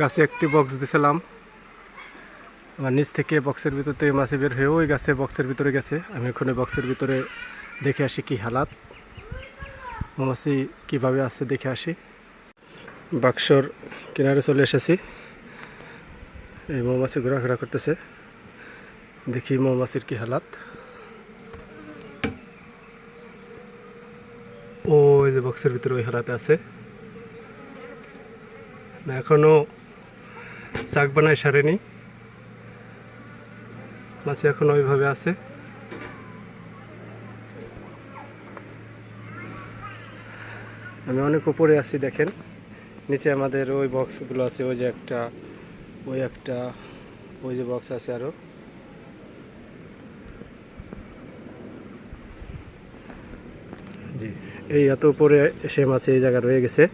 গাছে একটি বক্স দিছিলাম। আমার নিচ থেকে বক্সের ভিতর থেকে মাছে বের হয়ে ওই গাছে বক্সের ভিতরে গেছে। আমি এখন বক্সের ভিতরে দেখে আসি কি হালাত। মৌমাছি কীভাবে আছে দেখে আসি। বাক্সর কিনারে চলে এসেছি। এই মৌমাছি ঘোরাফেরা করতেছে। দেখি মৌমাছির কি হালাত। ও ওই যে বক্সের ভিতরে ওই হালাতে আছে। না, এখনও চাক বানায় সারেনি। মাছ এখন ওইভাবে আছে। আমি অনেক উপরে আছি দেখেন। নিচে আমাদের ওই বক্সগুলো আছে ওই যে একটা ওই একটা ওই যে বক্স আছে আরও। জি। এই এত উপরে এসে মাছ এই জায়গা রয়ে গেছে।